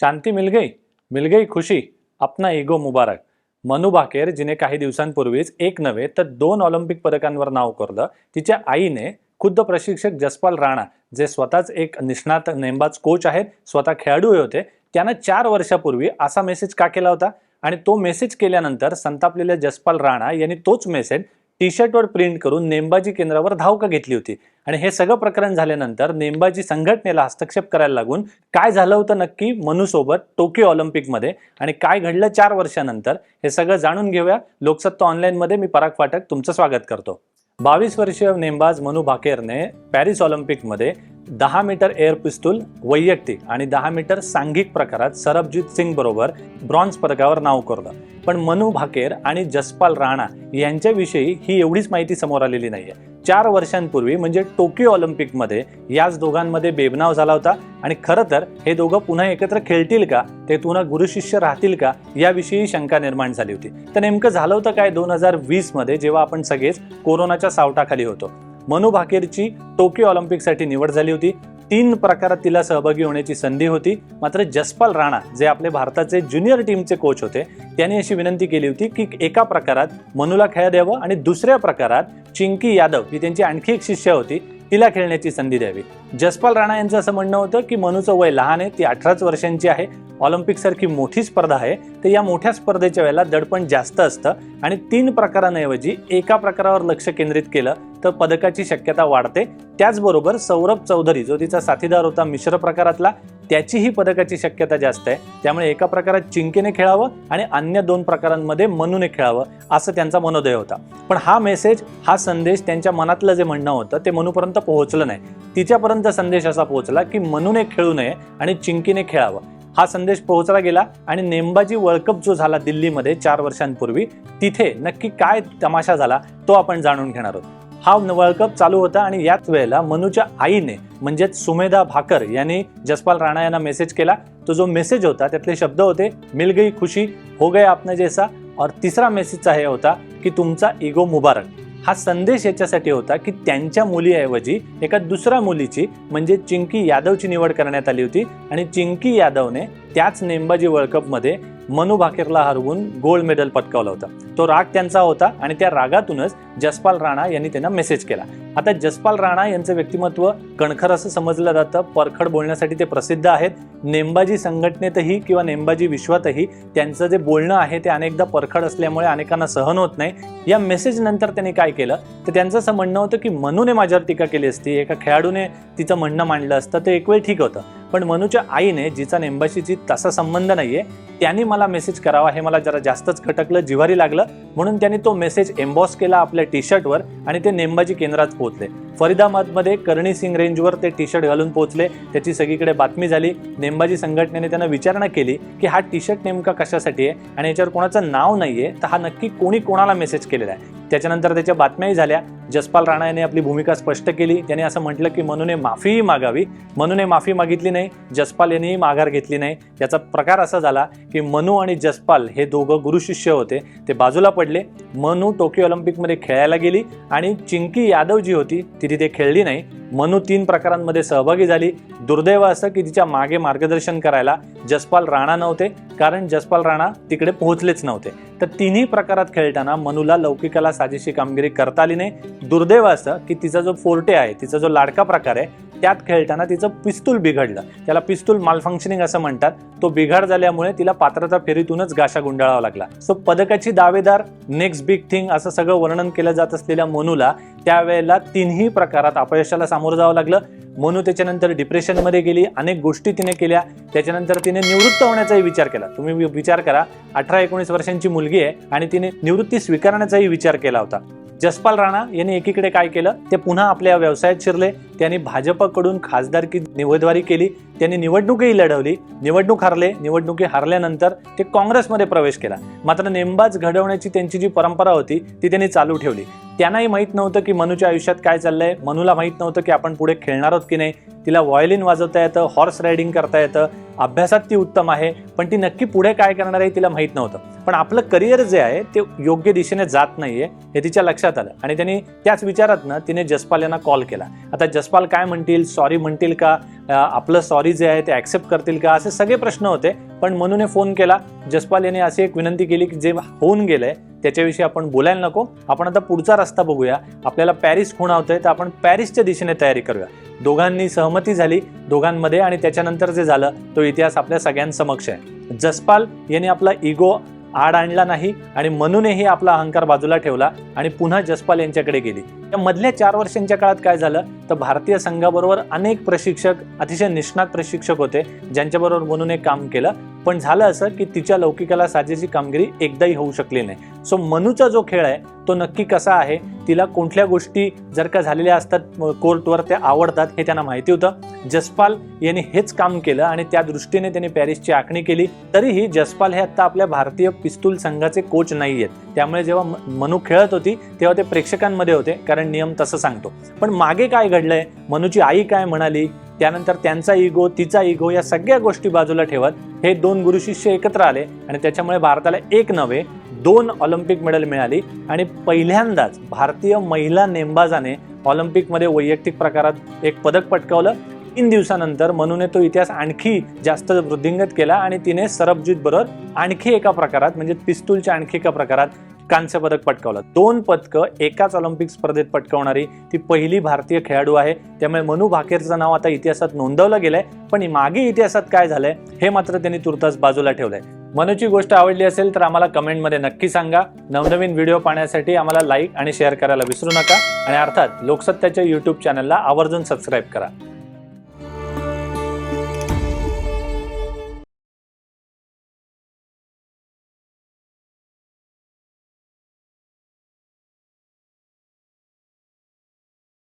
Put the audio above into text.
शांती mill गई mill गई खुशी अपना ego मुबारक. मनु भाकेर जिने काही दिवसांपूर्वीच एक नव्हे तर दोन ऑलिम्पिक पदकांवर नाव कोरलं तिच्या आईने खुद्द प्रशिक्षक जसपाल राणा जे स्वतःच एक निष्णात नेमबाज कोच आहेत स्वतः खेळाडू होते त्यानं चार वर्षापूर्वी असा मेसेज का केला होता? आणि तो मेसेज केल्यानंतर संतापलेल्या जसपाल राणा यांनी तोच मेसेज टी शर्टवर प्रिंट करून नेमबाजी केंद्रावर धावका घेतली होती. आणि हे सगळं प्रकरण झाल्यानंतर नेमबाजी संघटनेला हस्तक्षेप करायला लागून काय झालं होतं नक्की मनूसोबत टोकियो ऑलिम्पिकमध्ये आणि काय घडलं चार वर्षानंतर हे सगळं जाणून घेऊया. लोकसत्ता ऑनलाईनमध्ये मी पराग फाटक तुमचं स्वागत करतो. बावीस वर्षीय नेमबाज मनू भाकेरने पॅरिस ऑलिम्पिकमध्ये दहा मीटर एअर पिस्तूल वैयक्तिक आणि दहा मीटर सांघिक प्रकारात सरबजीत सिंग बरोबर ब्रॉन्झ पदकावर नाव कोरलं. पण मनू भाकेर आणि जसपाल राणा यांच्याविषयी ही एवढीच माहिती समोर आलेली नाहीये. चार वर्षांपूर्वी म्हणजे टोकियो ऑलिम्पिकमध्ये याच दोघांमध्ये बेबनाव झाला होता. आणि खरं तर हे दोघं पुन्हा एकत्र खेळतील का? ते पुन्हा गुरुशिष्य राहतील का? याविषयी शंका निर्माण झाली होती. तर नेमकं झालं होतं काय दोन हजार वीसमध्ये जेव्हा आपण सगळेच कोरोनाच्या सावटाखाली होतो? मनू भाकेरची टोकियो ऑलिम्पिकसाठी निवड झाली होती. तीन प्रकारात तिला सहभागी होण्याची संधी होती. मात्र जसपाल राणा जे आपले भारताचे ज्युनियर टीमचे कोच होते त्यांनी अशी विनंती केली होती की एका प्रकारात मनूला खेळ द्यावं आणि दुसऱ्या प्रकारात चिंकी यादव ही त्यांची आणखी एक शिष्य होती तिला खेळण्याची संधी द्यावी. जसपाल राणा यांचं असं म्हणणं होतं की मनूचं वय लहान आहे ती अठराच वर्षांची आहे ऑलिम्पिकसारखी मोठी स्पर्धा आहे तर या मोठ्या स्पर्धेच्या वेळेला दडपण जास्त असतं आणि तीन प्रकारांऐवजी एका प्रकारावर लक्ष केंद्रित केलं तर पदकाची शक्यता वाढते. त्याचबरोबर सौरभ चौधरी जो तिचा साथीदार होता मिश्र प्रकारातला त्याचीही पदकाची शक्यता जास्त आहे. त्यामुळे एका प्रकारात चिंकेने खेळावं आणि अन्य दोन प्रकारांमध्ये मनूने खेळावं असं त्यांचा मनोदय होता. पण हा मेसेज हा संदेश त्यांच्या मनातलं जे म्हणणं होतं ते मनूपर्यंत पोहोचलं नाही. तिच्यापर्यंत संदेश असा पोहोचला की मनूने खेळू नये आणि चिंकीने खेळावं. हा संदेश पोहोचला गेला आणि नेमबाजी वर्ल्ड कप जो झाला दिल्लीमध्ये चार वर्षांपूर्वी तिथे नक्की काय तमाशा झाला तो आपण जाणून घेणार आहोत. हा वर्ल्ड कप चालू होता आणि याच वेळेला मनूच्या आईने म्हणजेच सुमेधा भाकर यांनी जसपाल राणा यांना मेसेज केला. तो जो मेसेज होता त्यातले शब्द होते मिल गई खुशी हो गया आपने जैसा. और तिसरा मेसेजचा हे होता की तुमचा इगो मुबारक. हा संदेश याच्यासाठी होता की त्यांच्या मुलीऐवजी एका दुसऱ्या मुलीची म्हणजे चिंकी यादवची निवड करण्यात आली होती. आणि चिंकी यादवने त्याच नेमबाजी वर्ल्ड कपमध्ये मनू भाकेरला हरवून गोल्ड मेडल पटकावलं होतं. तो राग त्यांचा होता आणि त्या रागातूनच जसपाल राणा यांनी त्यांना मेसेज केला. आता जसपाल राणा यांचं व्यक्तिमत्व कणखर असं समजलं जातं. परखड बोलण्यासाठी ते प्रसिद्ध आहेत. नेमबाजी संघटनेतही किंवा नेमबाजी विश्वातही त्यांचं जे बोलणं आहे ते अनेकदा परखड असल्यामुळे अनेकांना सहन होत नाही. या मेसेज नंतर त्यांनी काय केलं? तर त्यांचं असं म्हणणं होतं की मनूने माझ्यावर टीका केली असती. एका खेळाडूने तिचं म्हणणं मांडलं असतं. ते एक वेळ ठीक होतं. पण मनूच्या आईने जिचा नेमबाशीची तसा संबंध नाहीये त्यांनी मला मेसेज करावा. हे मला जरा जास्तच खटकलं जिवारी लागलं. म्हणून त्यांनी तो मेसेज एम्बॉस केला आपल्या टी शर्टवर आणि ते नेमबाजी केंद्रात पोहोचले. फरीदाबादमध्ये करणी सिंग रेंजवर ते टी शर्ट घालून पोहोचले. त्याची सगळीकडे बातमी झाली. नेमबाजी संघटनेने त्यांना विचारणा केली की हा टी शर्ट नेमका कशासाठी आहे आणि याच्यावर कोणाचं नाव नाहीये तर हा नक्की कोणी कोणाला मेसेज केलेला आहे? त्याच्यानंतर त्याच्या बातम्याही झाल्या. जसपाल राणा यांनी आपली भूमिका स्पष्ट केली. त्याने असं म्हटलं की मनूने माफीही मागावी. मनूने माफी मागितली नाही. जसपाल यांनीही माघार घेतली नाही. याचा प्रकार असा झाला की मनू आणि जसपाल हे दोघं गुरुशिष्य होते. ते बाजूला पडले. मनू टोकियो ऑलिम्पिकमध्ये खेळायला गेली आणि चिंकी यादव जी होती. ती तिथे खेळली नाही. मनू तीन प्रकारांमध्ये सहभागी झाली. दुर्दैव असं की तिच्यामागे मार्गदर्शन करायला जसपाल राणा नव्हते कारण जसपाल राणा तिकडे पोहोचलेच नव्हते. तर तिन्ही प्रकारात खेळताना मनूला लौकिकाला साजेशी कामगिरी करता आली नाही. दुर्दैव असं की तिचा जो फोर्टे आहे तिचा जो लाडका प्रकार आहे त्यात खेळताना तिचं पिस्तूल बिघडलं. त्याला पिस्तूल मालफंक्शनिंग असं म्हणतात. तो बिघाड झाल्यामुळे तिला पात्रता फेरीतूनच गाशा गुंडाळावा लागला. सो पदकाची दावेदार नेक्स्ट बिग थिंग असं सगळं वर्णन केलं जात असलेल्या मनूला त्यावेळेला तिन्ही प्रकारात अपयशाला सामोरं जावं लागलं. मनू त्याच्यानंतर डिप्रेशनमध्ये गेली. अनेक गोष्टी तिने केल्या. त्याच्यानंतर तिने निवृत्त होण्याचाही विचार केला. तुम्ही विचार करा. अठरा एकोणीस वर्षांची मुलगी आहे आणि तिने निवृत्ती स्वीकारण्याचाही विचार केला होता. जसपाल राणा यांनी एकीकडे काय केलं? ते पुन्हा आपल्या व्यवसायात शिरले. त्यांनी भाजपकडून खासदारकी निवेदवारी केली. त्यांनी निवडणूकही लढवली. निवडणूक हारले. निवडणुकी हारल्यानंतर ते काँग्रेसमध्ये प्रवेश केला. मात्र नेमबाज घडवण्याची त्यांची जी परंपरा होती ती त्यांनी चालू ठेवली. त्यांनाही माहीत नव्हतं की मनूच्या आयुष्यात काय चाललंय. मनूला माहीत नव्हतं की आपण पुढे खेळणार आहोत की नाही. तिला व्हायोलिन वाजवता येतं हॉर्स रायडिंग करता येतं. अभ्यासात ती उत्तम आहे पण ती नक्की पुढे काय करणार आहे तिला माहीत नव्हतं. पण आपलं करिअर जे आहे ते योग्य दिशेने जात नाहीये हे तिच्या लक्षात आलं. आणि त्यांनी त्याच विचारातनं तिने जसपाल यांना कॉल केला. आता जसपाल काय म्हणतील सॉरी म्हणतील का? आपलं सॉरी जे आहे ते ॲक्सेप्ट करतील का? असे सगळे प्रश्न होते. पण मनूने फोन केला. जसपाल यांनी अशी एक विनंती केली की जे होऊन गेलंय त्याच्याविषयी आपण बोलायला नको. आपण आता पुढचा रस्ता बघूया. आपल्याला पॅरिस खुणावतंय तर आपण पॅरिसच्या दिशेने तयारी करूया. दोघांनी सहमती झाली दोघांमध्ये आणि त्याच्यानंतर जे झालं तो इतिहास आपल्या सगळ्यांसमक्ष आहे. जसपाल यांनी आपला इगो आड आणला नाही आणि मनूनेही आपला अहंकार बाजूला ठेवला आणि पुन्हा जसपाल यांच्याकडे गेली. या मधल्या चार वर्षांच्या काळात काय झालं? तर भारतीय संघाबरोबर अनेक प्रशिक्षक अतिशय निष्णात प्रशिक्षक होते ज्यांच्याबरोबर मनुने काम केलं. पण झालं असं की तिच्या लौकिकाला साजेची कामगिरी एकदाही होऊ शकली नाही. सो मनूचा जो खेळ आहे तो नक्की कसा आहे? तिला कोणत्या गोष्टी जर का झालेल्या असतात कोर्टवर त्या आवडतात हे त्यांना माहिती होतं. जसपाल यांनी हेच काम केलं आणि त्या दृष्टीने त्यांनी पॅरिसची आखणी केली. तरीही जसपाल हे आत्ता आपल्या भारतीय पिस्तूल संघाचे कोच नाही आहेत त्यामुळे जेव्हा म- मनू खेळत होती तेव्हा ते प्रेक्षकांमध्ये होते. कारण नियम तसं सांगतो. पण मागे काय घडलंय? मनूची आई काय म्हणाली? त्यानंतर त्यांचा इगो तिचा इगो या सगळ्या गोष्टी बाजूला ठेवत हे दोन गुरु शिष्य एकत्र आले आणि त्याच्यामुळे भारताला एक नव्हे दोन ऑलिम्पिक मेडल मिळाली आणि पहिल्यांदाच भारतीय महिला नेमबाजाने ऑलिम्पिकमध्ये वैयक्तिक प्रकारात एक पदक पटकावलं. तीन दिवसानंतर मनूने तो इतिहास आणखी जास्त वृद्धिंगत केला आणि तिने सरबजीत बरोबर आणखी एका प्रकारात म्हणजे पिस्तूलच्या आणखी एका प्रकारात कांस्य पदक पटकावलं. दोन पदकं एकाच ऑलिम्पिक स्पर्धेत पटकावणारी ती पहिली भारतीय खेळाडू आहे. त्यामुळे मनू भाकेरचं नाव आता इतिहासात नोंदवलं गेलंय. पण मागे इतिहासात काय झालंय हे मात्र त्यांनी तुर्तास बाजूला ठेवलंय. मनूची गोष्ट आवडली असेल तर आम्हाला कमेंटमध्ये नक्की सांगा. नवनवीन व्हिडिओ पाहण्यासाठी आम्हाला लाईक आणि शेअर करायला विसरू नका. आणि अर्थात लोकसत्याच्या युट्यूब चॅनलला आवर्जून सबस्क्राईब करा.